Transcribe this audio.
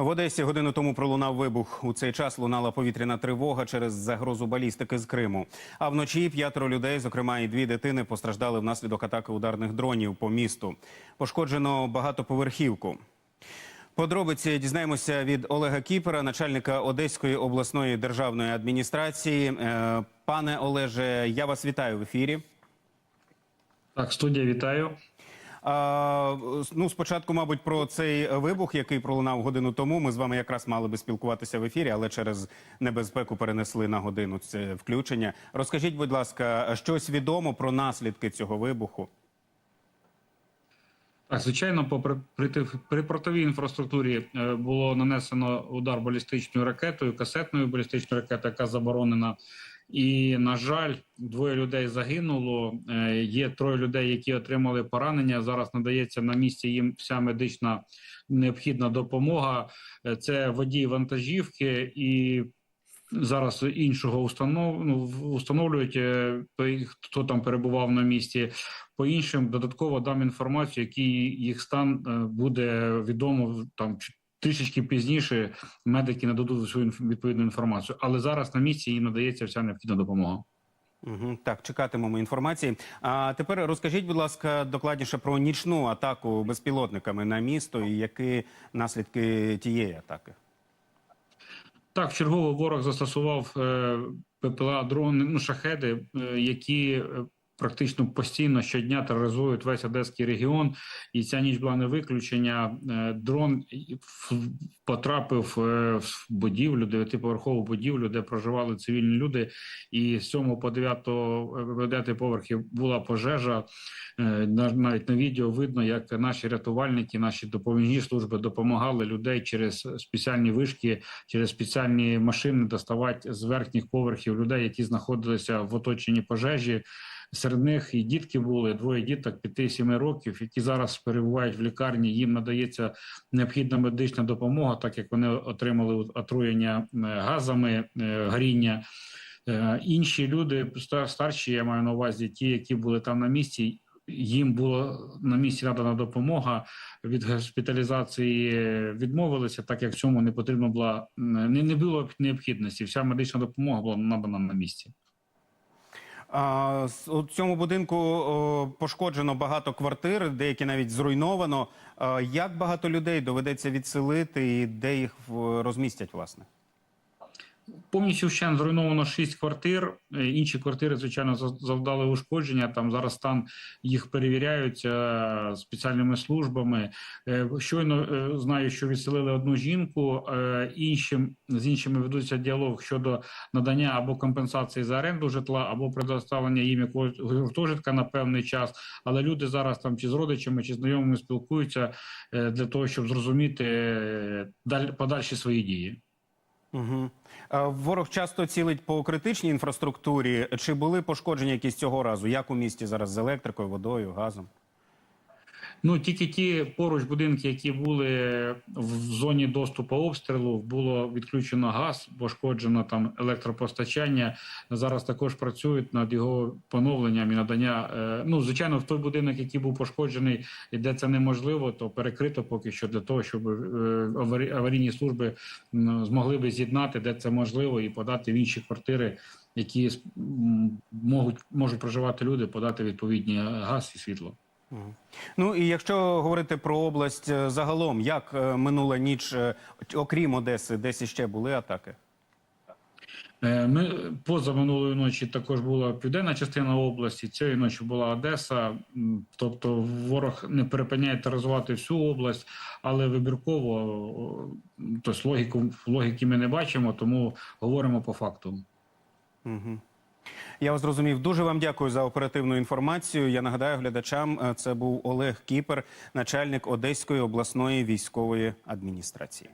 В Одесі годину тому пролунав вибух. У цей час лунала повітряна тривога через загрозу балістики з Криму. А вночі п'ятеро людей, зокрема і дві дитини, постраждали внаслідок атаки ударних дронів по місту. Пошкоджено багатоповерхівку. Подробиці дізнаємося від Олега Кіпера, начальника Одеської обласної державної адміністрації. Е, Пане Олеже, я вас вітаю в ефірі. Так, студія, вітаю. Ну, спочатку, мабуть, про цей вибух, який пролунав годину тому. Ми з вами якраз мали би спілкуватися в ефірі, але через небезпеку перенесли на годину це включення. Розкажіть, будь ласка, щось відомо про наслідки цього вибуху? Так, звичайно, по при портовій інфраструктурі е, було нанесено удар балістичною ракетою, касетною балістичною ракетою, яка заборонена. І, на жаль, двоє людей загинуло. Е, Є троє людей, які отримали поранення. Зараз надається на місці їм вся медична необхідна допомога. Е, Це водій вантажівки і. Зараз іншого установ, ну, установлюють, е, хто там перебував на місці. По іншим додатково дам інформацію, який їх стан буде відомо там трішечки пізніше. Медики нададуть свою відповідну інформацію, але зараз на місці їм надається вся необхідна допомога. Угу, так, чекатимемо інформації. А тепер розкажіть, будь ласка, докладніше про нічну атаку безпілотниками на місто і які наслідки тієї атаки. Так, чергово ворог застосував е, ППЛА дрони, ну шахеди, е, які е, практично постійно щодня тероризують весь одеський регіон. І ця ніч була не виключення. Е, дрон потрапив е, в будівлю, дев'ятиповерхову будівлю, де проживали цивільні люди. І з 7 по 9, е, 9 поверхів була пожежа. На- Навіть на відео видно, як наші рятувальники, наші допоміжні служби допомагали людей через спеціальні вишки, через спеціальні машини доставати з верхніх поверхів людей, які знаходилися в оточенні пожежі. Серед них і дітки були двоє діток 5-7 років, які зараз перебувають в лікарні. Їм надається необхідна медична допомога, так як вони отримали отруєння газами, е, горіння. Е, Інші люди старші, я маю на увазі, ті, які були там на місці. Їм було на місці надана допомога від госпіталізації відмовилися, так як в цьому не потрібно була не, не було необхідності. Вся медична допомога була надана на місці. У цьому будинку пошкоджено багато квартир, деякі навіть зруйновано. Як багато людей доведеться відселити і де їх розмістять, власне? Повністю вщент зруйновано шість квартир. Е, Інші квартири, звичайно, за- завдали ушкодження. Там зараз стан їх перевіряють е, спеціальними службами. Е, Щойно знаю, що відселили одну жінку. Іншим з іншими ведуться діалог щодо надання або компенсації за оренду житла, або предоставлення їм якогось гуртожитка на певний час. Але люди зараз там чи з родичами, чи знайомими спілкуються для того, щоб зрозуміти подальші свої дії. Угу. Ворог часто цілить по критичній інфраструктурі. Чи були пошкодження якісь цього разу? Як у місті зараз з електрикою, водою, газом? Ну тільки ті поруч будинки, які були в зоні доступу обстрілу, було відключено газ, пошкоджено там електропостачання. Зараз також працюють над його поновленням і надання. е, Ну звичайно, в той будинок, який був пошкоджений, і де це неможливо, то перекрито поки що для того, щоб е, аварійні служби змогли би з'єднати, де це можливо, і подати в інші квартири, які можуть можуть проживати люди, подати відповідні газ і світло. Ну і якщо говорити про область е, загалом, як е, минула ніч, е, окрім Одеси, десь іще були атаки? Ми поза минулої ночі також була південна частина області. Цієї ночі була Одеса. Тобто, ворог не перепиняє тероризувати всю область, але вибірково о, тобто логіку логіки ми не бачимо, тому говоримо по факту. Угу. Я вас зрозумів. Дуже вам дякую за оперативну інформацію. Я нагадаю глядачам, е, це був Олег Кіпер, начальник Одеської обласної військової адміністрації.